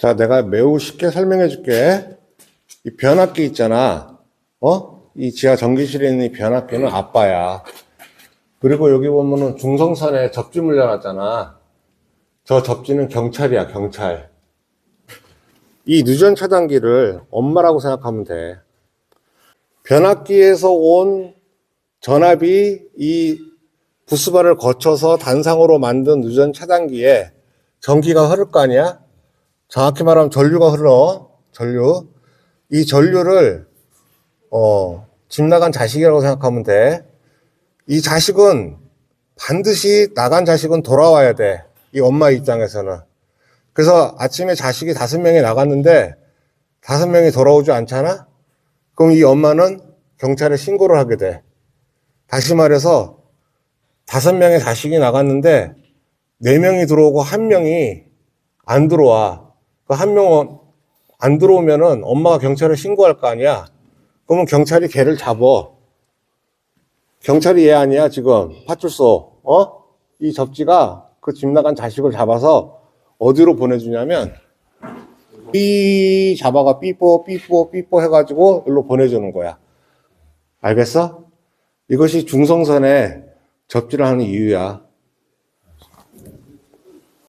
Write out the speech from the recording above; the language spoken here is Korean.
자, 내가 매우 쉽게 설명해 줄게. 이 변압기 있잖아. 어? 이 지하 전기실에 있는 이 변압기는 아빠야. 그리고 여기 보면은 중성선에 접지 물려놨잖아. 저 접지는 경찰이야, 경찰. 이 누전 차단기를 엄마라고 생각하면 돼. 변압기에서 온 전압이 이 부스바를 거쳐서 단상으로 만든 누전 차단기에 전기가 흐를 거 아니야? 정확히 말하면 전류가 흘러. 전류. 이 전류를 어, 집 나간 자식이라고 생각하면 돼. 이 자식은 반드시 나간 자식은 돌아와야 돼. 이 엄마 입장에서는. 그래서 아침에 자식이 다섯 명이 나갔는데 다섯 명이 돌아오지 않잖아? 그럼 이 엄마는 경찰에 신고를 하게 돼. 다시 말해서 다섯 명의 자식이 나갔는데 네 명이 들어오고 한 명이 안 들어와. 그 한 명은 안 들어오면은 엄마가 경찰에 신고할 거 아니야. 그러면 경찰이 걔를 잡어. 경찰이 얘 아니야 지금 파출소. 어? 이 접지가 그 집 나간 자식을 잡아서 어디로 보내주냐면 삐 잡아가 삐뽀 삐뽀 삐뽀 해가지고 일로 보내주는 거야. 알겠어? 이것이 중성선에 접지를 하는 이유야.